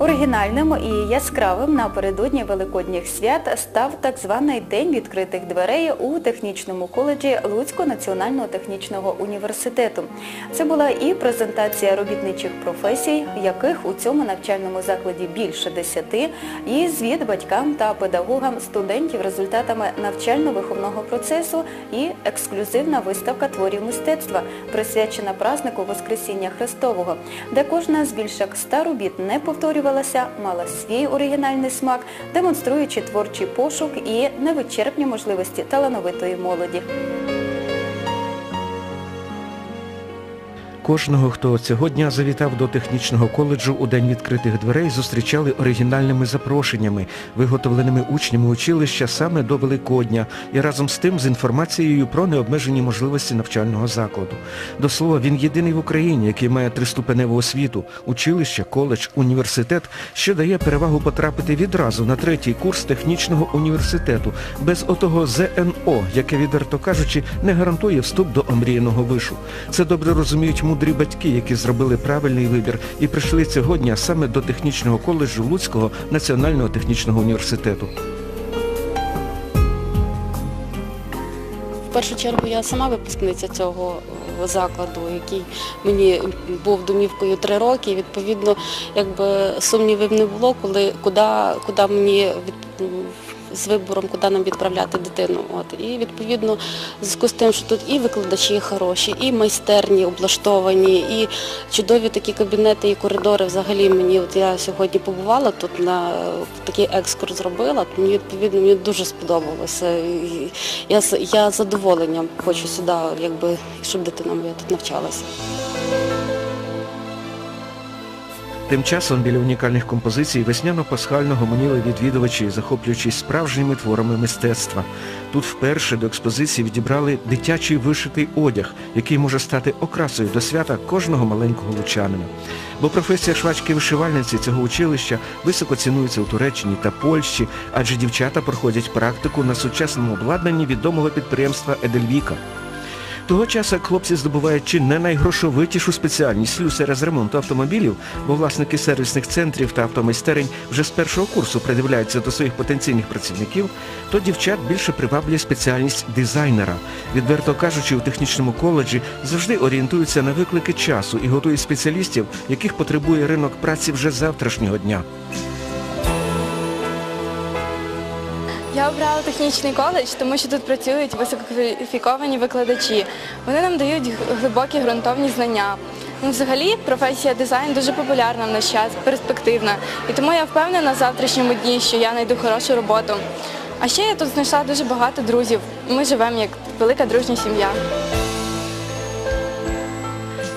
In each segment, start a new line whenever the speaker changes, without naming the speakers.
Оригінальним і яскравим напередодні Великодніх свят став так званий День відкритих дверей у технічному коледжі Луцького національного технічного університету. Це була і презентація робітничих професій, яких у цьому навчальному закладі більше десяти, і звіт батькам та педагогам студентів результатами навчально-виховного процесу і ексклюзивна виставка творів мистецтва, присвячена празднику Воскресіння Христового, де кожна з більш ста робіт не повторювалася, мала свій оригінальний смак, демонструючи творчий пошук і невичерпні можливості талановитої молоді.
Кожного, хто цього дня завітав до технічного коледжу у День відкритих дверей, зустрічали оригінальними запрошеннями, виготовленими учнями училища саме до Великодня і разом з тим з інформацією про необмежені можливості навчального закладу. До слова, він єдиний в Україні, який має триступеневу освіту, училище, коледж, університет, що дає перевагу потрапити відразу на третій курс технічного університету, без отого ЗНО, яке, відверто кажучи, не гарантує вступ до омріяного вишу. Це добре розуміють мудрі батьки, які зробили правильний вибір і прийшли цього дня саме до технічного коледжу Луцького національного технічного університету.
В першу чергу я сама випускниця цього е, закладу, який мені був домівкою три роки. Відповідно, якби сумнівів не було, коли куди, куди мені від, з вибором, куди нам відправляти дитину. От. І відповідно, в зв'язку з тим, що тут і викладачі хороші, і майстерні облаштовані, і чудові такі кабінети і коридори. Взагалі мені, от я сьогодні побувала тут на такий екскурс зробила, то мені відповідно мені дуже сподобалося. Я, з- я задоволенням хочу сюди, якби, щоб дитина моя тут навчалася.
Тим часом біля унікальних композицій весняно-пасхально гомоніли відвідувачі, захоплюючись справжніми творами мистецтва. Тут вперше до експозиції відібрали дитячий вишитий одяг, який може стати окрасою до свята кожного маленького лучанина. Бо професія швачки-вишивальниці цього училища високо цінується у Туреччині та Польщі, адже дівчата проходять практику на сучасному обладнанні відомого підприємства Едельвіка. Того часу хлопці здобувають чи не найгрошовитішу спеціальність слюсаря з ремонту автомобілів, бо власники сервісних центрів та автомайстерень вже з першого курсу придивляються до своїх потенційних працівників, то дівчат більше приваблює спеціальність дизайнера. Відверто кажучи, у технічному коледжі завжди орієнтуються на виклики часу і готують спеціалістів, яких потребує ринок праці вже завтрашнього дня.
Я обрала технічний коледж, тому що тут працюють висококваліфіковані викладачі. Вони нам дають глибокі ґрунтовні знання. Ну, взагалі, професія дизайн дуже популярна в наш час, перспективна. І тому я впевнена в завтрашньому дні, що я знайду хорошу роботу. А ще я тут знайшла дуже багато друзів. Ми живемо як велика дружня сім'я.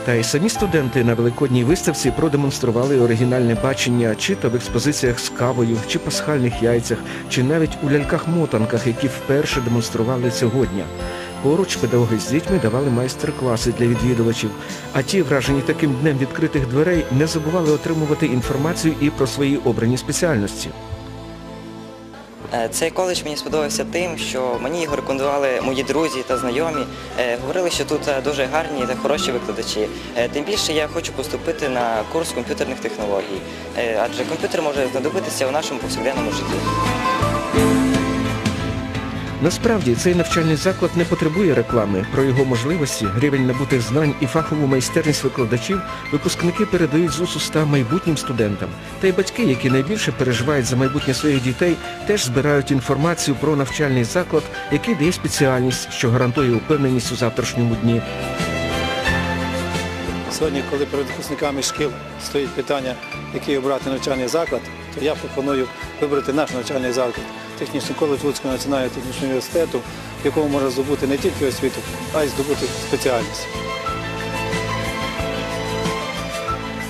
Та й самі студенти на великодній виставці продемонстрували оригінальне бачення чи то в експозиціях з кавою, чи пасхальних яйцях, чи навіть у ляльках-мотанках, які вперше демонстрували цього дня. Поруч педагоги з дітьми давали майстер-класи для відвідувачів, а ті, вражені таким днем відкритих дверей, не забували отримувати інформацію і про свої обрані спеціальності.
Е, Цей коледж мені сподобався тим, що мені його рекомендували мої друзі та знайомі. Е, Говорили, що тут е, дуже гарні та хороші викладачі. Тим більше я хочу поступити на курс комп'ютерних технологій, адже комп'ютер може знадобитися у нашому повсякденному житті.
Насправді цей навчальний заклад не потребує реклами. Про його можливості, рівень набутих знань і фахову майстерність викладачів випускники передають з уст майбутнім студентам. Та й батьки, які найбільше переживають за майбутнє своїх дітей, теж збирають інформацію про навчальний заклад, який дає спеціальність, що гарантує упевненість у завтрашньому дні.
Сьогодні, коли перед випускниками шкіл стоїть питання, який обрати навчальний заклад, то я пропоную вибрати наш навчальний заклад, технічний коледж Луцького національного технічного університету, в якому можна здобути не тільки освіту, а й здобути спеціальність.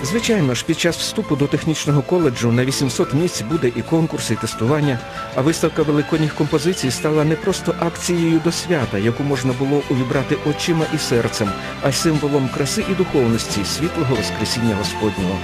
Звичайно ж, під час вступу до технічного коледжу на 800 місць буде і конкурси, і тестування, а виставка великодніх композицій стала не просто акцією до свята, яку можна було увібрати очима і серцем, а й символом краси і духовності світлого Воскресіння Господнього.